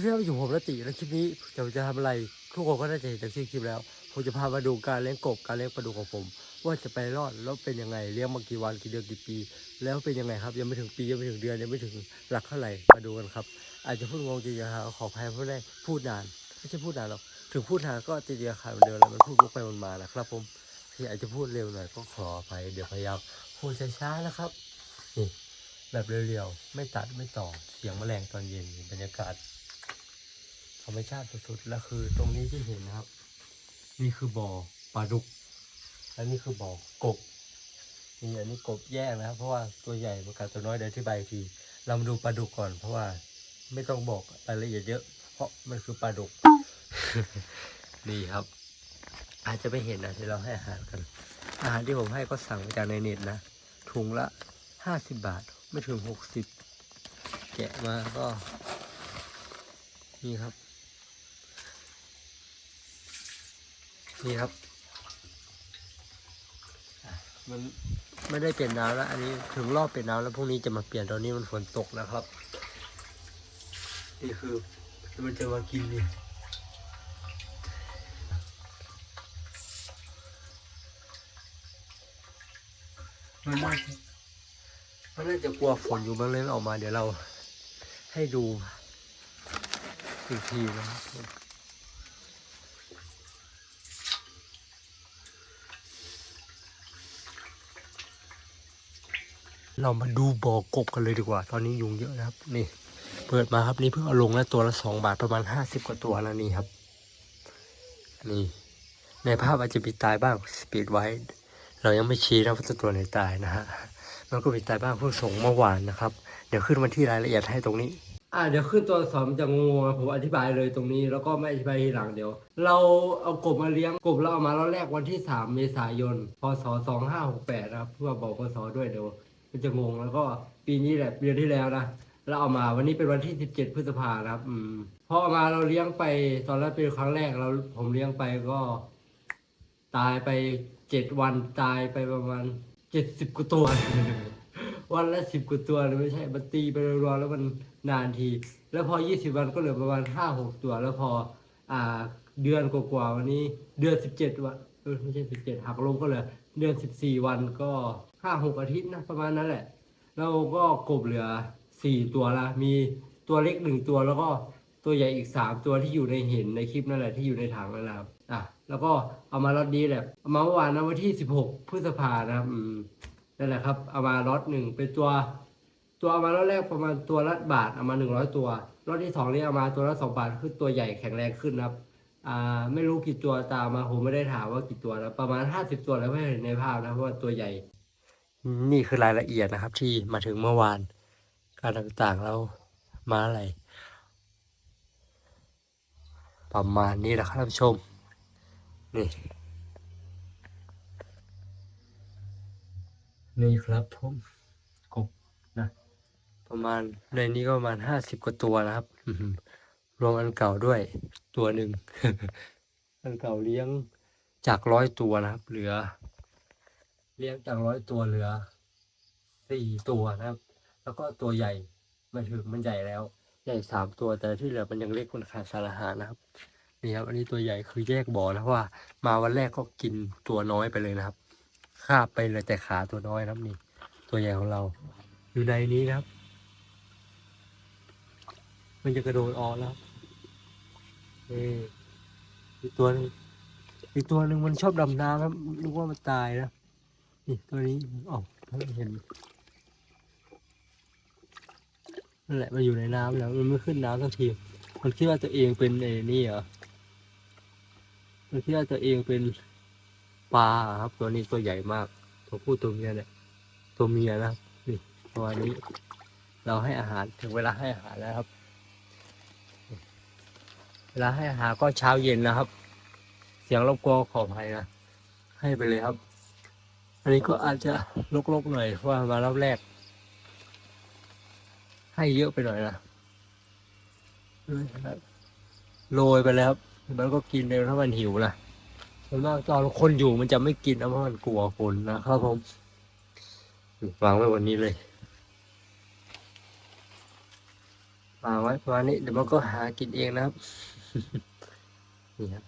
เพื่อนๆอยู่ผมและติและคลิปนี้จะจะทำอะไรทุกคนก็น่าจะเห็นจากชื่อคลิปแล้ว ผมจะพามาดูการเลี้ยงกบการเลี้ยงปลาดุกของผม ว่าจะไปรอดแล้วเป็นยังไงเลี้ยงมากี่วันกี่เดือนกี่ปี แล้วเป็นยังไงครับ ยังไม่ถึงปียังไม่ถึงเดือนยังไม่ถึงหลักเท่าไหร่มาดูกันครับ อาจจะพูดงงจริงๆครับขออภัยเพราะได้พูดนานไม่ใช่พูดนานหรอกถึงพูดนานก็จริงๆค่ะเหมือนเดิมแล้วมันพูดวกไปวนมานะครับ ผมที่อาจจะพูดเร็วหน่อยก็ขออภัยเดี๋ยวพยายามพูดช้าๆนะครับนี่แบบเร็วๆ ไม่ตัดไม่ต่อ เสียงแมลงตอนเย็น บรรยากาศ ธรรมชาติสุดๆ แล้วคือตรงนี้ที่เห็นนะครับ นี่คือบ่อปลาดุก และนี่คือบ่อกบนี่อันนี้กบแยกนะครับ เพราะว่าตัวใหญ่มันกับตัวน้อยเดี๋ยวอธิบายที เรามาดูปลาดุกก่อน เพราะว่าไม่ต้องบอกรายละเอียดเยอะ เพราะมันคือปลาดุก นี่ครับ อาจจะไม่เห็นนะที่เราให้อาหารกัน อาหารที่ผมให้ก็สั่งมาจากในเน็ตนะ ถุงละห้าสิบบาท ไม่ถึงหกสิบแกะมาก็ นี่ครับ นี่ครับอะมันไม่ได้เปลี่ยนน้ำแล้ว อันนี้ถึงรอบเปลี่ยนน้ำแล้วพรุ่งนี้จะมาเปลี่ยนตอนนี้มันฝนตกนะครับ นี่คือมันจะมากินนี่มันน่าจะมันน่าจะกลัวฝนอยู่บ้างเลยไม่ออกมา เดี๋ยวเราให้ดูอีกทีนะครับ เรามาดูบ่อกบกันเลยดีกว่า ตอนนี้ยุงเยอะนะครับ นี่ เปิดมาครับนี่เพิ่งเอาลงแล้วตัวละสองบาทประมาณห้าสิบกว่าตัวแล้วนี่ครับ นี่ ในภาพอาจจะมีตายบ้างสปีดไว้ เรายังไม่ชี้นะว่าตัวไหนตายนะฮะมันก็มีตายบ้างเพิ่งส่งเมื่อวานนะครับ เดี๋ยวขึ้นวันที่รายละเอียดให้ตรงนี้อ่าเดี๋ยวขึ้นตัวสอักษรมันจะงงผมอธิบายเลยตรงนี้แล้วก็ไม่อธิบายทีหลังเดี๋ยว เราเอากบมาเลี้ยงกบเราเอามาเราแรกวันที่ 3 เมษายนพศ2568นะครับเพื่อบอกพศด้วยเดี๋ยว มันจะงงแล้วก็ปีนี้แหละเดือนที่แล้วนะเราเอามาวันนี้เป็นวันที่ 17 พฤษภาครับอืมพอเอามาเราเลี้ยงไปตอนแรกเป็นครั้งแรกเราผมเลี้ยงไปก็ ตายไปเจ็ดวันตายไปประมาณเจ็ดสิบกว่าตัว วันละสิบกว่าตัวเลยไม่ใช่มันตีไปรัวๆแล้วมันนานที แล้วพอยี่สิบวันก็เหลือประมาณห้าหกตัวแล้วพอ อ่า เดือนกว่าๆวันนี้ เดือนสิบเจ็ดวันเออไม่ใช่สิบเจ็ดหักลงก็เหลือ เดือนสิบสี่วันก็ห้าหกอาทิตย์นะประมาณนั้นแหละ แล้วก็กบเหลือสี่ตัวละมีตัวเล็กหนึ่งตัวแล้วก็ตัวใหญ่อีกสามตัวที่อยู่ในเห็นในคลิปนั่นแหละที่อยู่ในถังนั่นแหละอะแล้วก็เอามาล็อตนี้แหละเอามาเมื่อวานนะวันที่สิบหกพฤษภานะครับอืมนั่นแหละครับเอามาล็อตหนึ่งเป็นตัว ตัวเอามาล็อตแรกประมาณตัวละบาทเอามาหนึ่งร้อยตัวล็อตที่สองนี่เอามาตัวละสองบาทคือตัวใหญ่แข็งแรงขึ้นนะครับ อ่าไม่รู้กี่ตัวตามมาผมไม่ได้ถามว่ากี่ตัวนะประมาณห้าสิบตัวแล้วไม่เห็นในภาพนะเพราะว่าตัวใหญ่นี่คือรายละเอียดนะครับ ที่มาถึงเมื่อวาน การต่างๆแล้วมาอะไร ประมาณนี้แหละครับท่านผู้ชม นี่ นี่ครับผมกบนะ ประมาณในนี้ก็ประมาณห้าสิบกว่าตัวนะครับอื้อหือ รวมอันเก่าด้วยตัวหนึ่ง อันเก่าเลี้ยงจากร้อยตัวนะครับ เหลือ เลี้ยงจากร้อยตัวเหลือสี่ตัวนะครับ แล้วก็ตัวใหญ่มาถึงมันใหญ่แล้ว ใหญ่สามตัวแต่ที่เหลือมันยังเล็กมันขาดสารอาหารนะครับนี่ครับ อันนี้ตัวใหญ่คือแยกบ่อนะว่า มาวันแรกก็กินตัวน้อยไปเลยนะครับคาบไปเลยแต่ขาตัวน้อยนะครับนี่ ตัวใหญ่ของเรา อยู่ในนี้นะครับ มันจะกระโดดออกแล้ว เอออีกตัวหนึงอีกตัวหนึ่งมันชอบดำน้ำครับนึกว่ามันตายนะนี่ตัวนี้อ๋อไม่เห็นนั่นแหละมันอยู่ในน้ำแล้วมันไม่ขึ้นน้ำสักทีมันคิดว่าตัวเองเป็นไอ้นี่เหรอมันคิดว่าตัวเองเป็นปลาครับ ตัวนี้ตัวใหญ่มาก ตัวผู้ตัวเมียเนี่ย ตัวเมียนะครับนี่ตัวนี้ เราให้อาหารถึงเวลาให้อาหารแล้วครับ เวลาให้อาหารก็เช้าเย็นนะครับ เสียงรบกวนขออภัยนะ ให้ไปเลยครับ อันนี้ก็อาจจะลกๆหน่อยเพราะว่ามารอบแรก ให้เยอะไปหน่อยนะโรยไปเลยครับมันก็กินเร็วถ้ามันหิวนะส่วนมากตอนคนอยู่มันจะไม่กินนะเพราะมันกลัวคนนะครับผมวางไว้วันนี้เลย วางไว้ประมาณนี้เดี๋ยวมันก็หากินเองนะครับ นี่ครับ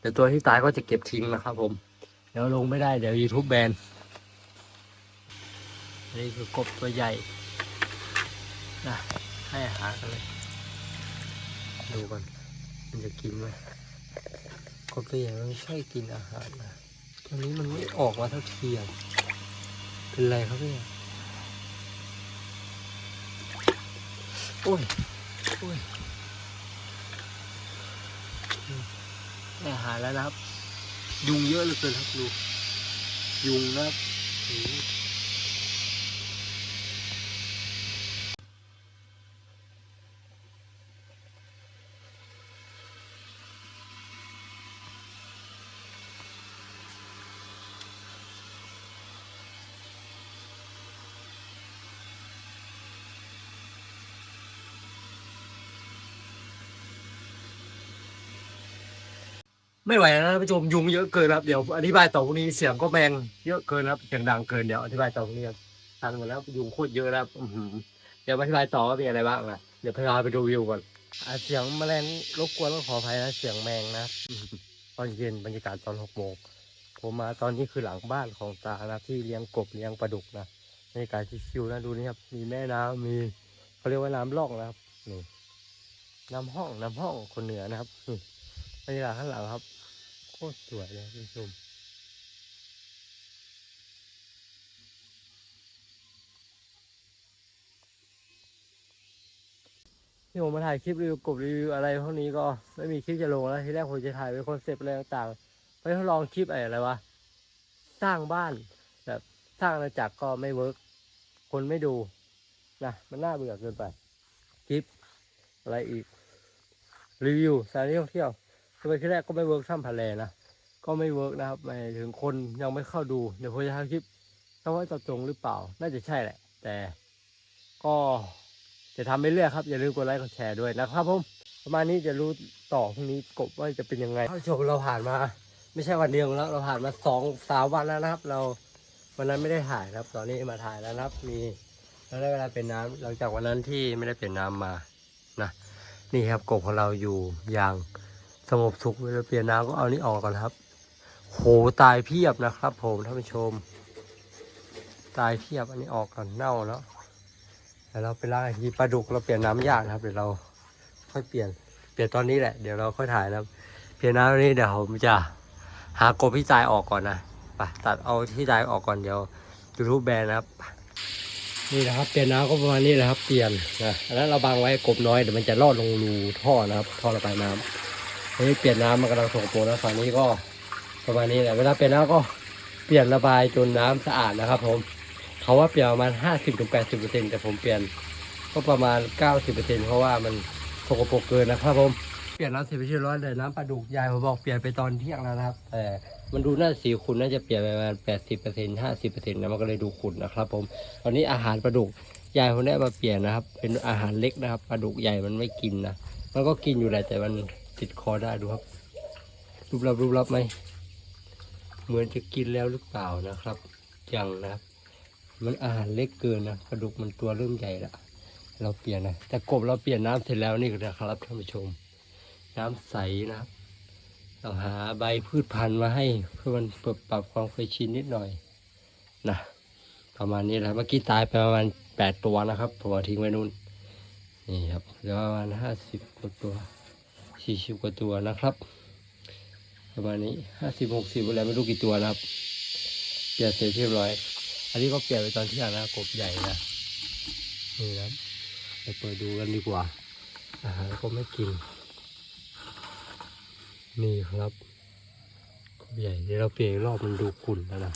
เดี๋ยวตัวที่ตายก็จะเก็บทิ้งนะครับผม เดี๋ยวลงไม่ได้เดี๋ยว YouTube แบนอันนี่คือกบตัวใหญ่นะให้อาหารกันเลยดูก่อนมันจะกินไหมกบตัวใหญ่มันไม่ใช่กินอาหารนะตอนนี้มันไม่ออกมาเท่าเทียมเป็นไรครับเนี่ยโอ้ยโอ้ยอืมได้อาหารแล้วนะครับ ยุงเยอะเหลือเกินครับดู ยุงนะครับ ไม่ไหวแล้วนะท่านผู้ชมยุงเยอะเกินครับเดี๋ยวอธิบายต่อพรุ่งนี้เสียงก็แมงเยอะเกินครับเสียงดังเกินเดี๋ยวอธิบายต่อพรุ่งนี้ทันหมดแล้วยุงโคตรเยอะแล้วอื้อหือเดี๋ยวอธิบายต่อว่ามีอะไรบ้างนะเดี๋ยวพาไปดูวิวก่อนเสียงแมลงรบกวนต้องขออภัยนะเสียงแมงนะตอนเย็นบรรยากาศตอนหกโมงผมมาตอนนี้คือหลังบ้านของตานะที่เลี้ยงกบเลี้ยงปลาดุกนะบรรยากาศชิวๆนะดูนี่ครับมีแม่น้ำมีเขาเรียกว่าน้ำล่องนะครับนี่น้ำห้องน้ำห้องคนเหนือนะครับ บรรยากาศข้างหลังครับ โคตรสวยเลยคุณผู้ชมที่ผมมาถ่ายคลิปรีวิวกบรีวิวอะไรพวกนี้ก็ไม่มีคลิปจะลงแล้ว ที่แรกผมจะถ่ายเป็นคอนเซปต์อะไรต่างๆไปทดลองคลิปอะไรวะสร้างบ้านแบบสร้างอาณาจักรก็ไม่เวิร์กคนไม่ดูนะมันน่าเบื่อเกินไป คลิปอะไรอีก รีวิวสถานที่ท่องเที่ยว คือไปที่แรกก็ไม่เวิร์กซ้ำพะแลนะ ก็ไม่เวิร์กนะครับหมายถึงคนยังไม่เข้าดู เดี๋ยวผมจะทำคลิปต้องว่าจตรงหรือเปล่า น่าจะใช่แหละ แต่ก็จะทำไปเรื่อยครับ อย่าลืมกดไลค์กดแชร์ด้วยนะครับผม ประมาณนี้จะรู้ต่อพรุ่งนี้กบว่าจะเป็นยังไงท่านผู้ชมเราผ่านมา ไม่ใช่วันเดียวแล้ว เราผ่านมาสองสามวันแล้วนะครับ เราวันนั้นไม่ได้ถ่ายครับ ตอนนี้มาถ่ายแล้วนะครับ มีเราได้เวลาเป็นน้ำหลังจากวันนั้นที่ไม่ได้เป็นน้ำมานะนี่ครับกบของเราอยู่อย่าง งบสุขเวลาเปลี่ยนน้ำก็เอานี้ออกก่อนครับโหตายเพียบนะครับผมท่านผู้ชม ตายเพียบอันนี้ออกก่อนเน่าแล้วเดี๋ยวเราไปล้างอีกทีปลาดุกเราเปลี่ยนน้ำยากนะครับเดี๋ยวเราค่อยเปลี่ยนเปลี่ยนตอนนี้แหละเดี๋ยวเราค่อยถ่ายนะเปลี่ยนน้ำตอนนี้เดี๋ยวผมจะหากบที่ตายออกก่อนนะไปตัดเอาที่ตายออกก่อนเดี๋ยวยูทูบแบนนะครับ นี่นะครับเปลี่ยนน้ำก็ประมาณนี้แหละครับ เปลี่ยนนะอันนั้นเราบังไว้กบน้อยเดี๋ยวมันจะลอดลงรูท่อนะครับท่อระบายน้ำอั นนี้เปลี่ยนน้ำมันกำลังสกปรกแล้วฝั่งนี้ก็ประมาณนี้แหละเวลาเปลี่ยนน้ำก็เปลี่ยนระบายจนน้ำสะอาดนะครับ ผมเขาว่าเปลี่ยนประมาณห้าสิบถึงแปดสิบเปอร์เซ็นต์แต่ผมเปลี่ยนก็ประมาณเก้าสิบเปอร์เซ็นต์เพราะว่ามันสกปรกเกินนะครับผมเปลี่ยนน้ำเสร็จไปเรียบร้อยเลยน้ำปลาดุกยายผมบอกเปลี่ยนไปตอนเที่ยงแล้วนะครับแต่มันดูน่าสีขุนน่าจะเปลี่ยนไปประมาณแปดสิบเปอร์เซ็นต์ห้าสิบเปอร์เซ็นต์นะมันก็เลยดูขุนนะครับ ผมตอนนี้อาหารปลาดุกยายผมได้มาเปลี่ยนนะครับ เป็นอาหารเล็กนะครับปลาดุกใหญ่มันไม่กินนะมันก็กินอยู่แหละแต่มัน ติดคอได้ดูครับ รูปรับรูปรับไหมเหมือนจะกินแล้วหรือเปล่านะครับยังนะครับ มันอาหารเล็กเกินนะปลาดุกมันตัวเริ่มใหญ่ละเราเปลี่ยนนะแต่กบเราเปลี่ยนน้ำเสร็จแล้วนี่นะครับท่านผู้ชม น้ำใสนะครับ เราหาใบพืชพันธุ์มาให้เพื่อมันปรับปรับความเคยชินนิดหน่อยนะประมาณนี้แหละเมื่อกี้ตายไปประมาณแปดตัวนะครับผมทิ้งไว้นู่นนี่ครับเหลือประมาณห้าสิบตัว สี่สิบกว่าตัวนะครับประมาณนี้ห้าสิบหกสิบอะไรไม่รู้กี่ตัวนะครับเปลี่ยนเสร็จเรียบร้อย อันนี้ก็เปลี่ยนไปตอนที่อ่างนะกบใหญ่นะนี่นะไปเปิดดูกันดีกว่า อาหารก็ไม่กิน นี่ครับกบใหญ่เดี๋ยวเราเปลี่ยนอีกรอบมันดูขุ่นแล้วนะ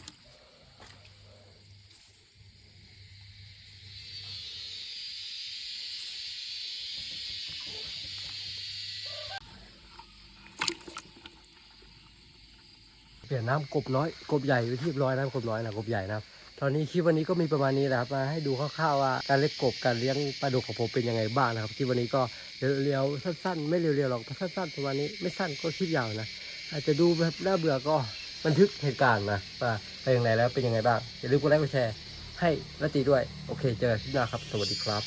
เปลี่ยนน้ำกบน้อยกบใหญ่ไปที่ร้อยนะกบน้อยนะกบใหญ่นะครับตอนนี้คลิปวันนี้ก็มีประมาณนี้แหละครับมาให้ดูคร่าวๆว่าการเลี้ยงกบการเลี้ยงปลาดุกของผมเป็นยังไงบ้างนะครับคลิปวันนี้ก็เรียวๆสั้นๆ ไม่เรียวๆหรอกสั้นๆประมาณนี้ไม่สั้นก็คลิปยาวนะอาจจะดูแบบน่าเบื่อก็บันทึกเหตุการณ์นะว่าไปยังไงแล้วเป็นยังไงบ้างอย่าลืมกดไลค์กดแชร์ให้และตีด้วย โอเค เจอกันคลิปหน้าครับ สวัสดีครับ